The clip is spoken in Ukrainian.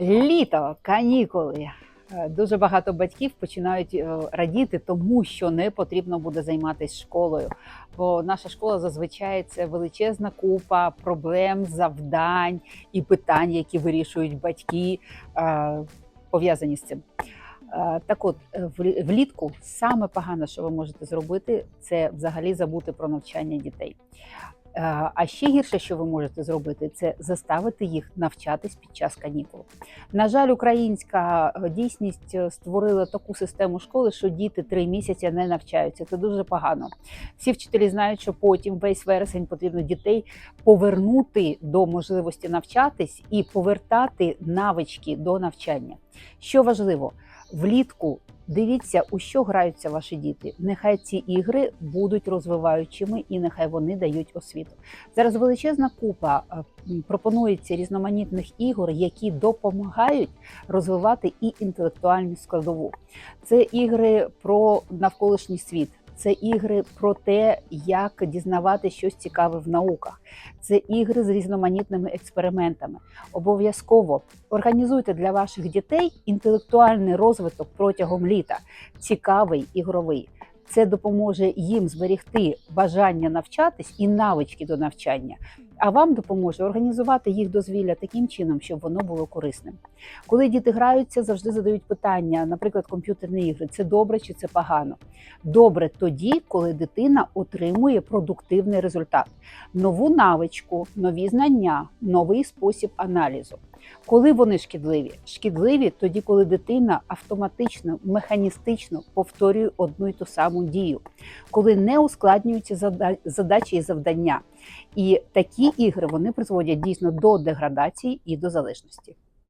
Літо, канікули. Е, Дуже багато батьків починають е, радіти, тому що не потрібно буде займатися школою. Бо наша школа зазвичай це величезна купа проблем, завдань і питань, які вирішують батьки, е, пов'язані з цим. Так от, влітку саме погане, що ви можете зробити, це взагалі забути про навчання дітей. Е, А ще гірше, що ви можете зробити, це заставити їх навчатись під час канікул. На жаль, українська е, дійсність е, створила таку систему школи, що діти три місяці не навчаються. Це дуже погано. Всі вчителі знають, що потім весь вересень потрібно дітей повернути до можливості навчатись і повертати навички до навчання. Що важливо, влітку дивіться, у що граються ваші діти. Нехай ці ігри будуть розвиваючими і нехай вони дають освіту. Зараз величезна купа е, пропонується різноманітних ігор, які допомагають розвивати і інтелектуальну складову. Це ігри про навколишній світ. Це ігри про те, як дізнавати щось цікаве в науках. Це ігри з різноманітними експериментами. Обов'язково організуйте для ваших дітей інтелектуальний розвиток протягом літа, цікавий ігровий. Це допоможе їм зберегти бажання навчатись і навички до навчання. А вам допоможе організувати їх дозвілля таким чином, щоб воно було корисним. Коли діти граються, завжди задають питання, наприклад, комп'ютерні ігри: це добре чи це погано? Добре тоді, коли дитина отримує продуктивний результат, нову навичку, нові знання, новий спосіб аналізу. Коли вони шкідливі? Шкідливі тоді, коли дитина автоматично, механістично повторює одну й ту саму дію, коли не ускладнюються задачі і завдання. І такі ігри вони призводять дійсно до деградації і до залежності.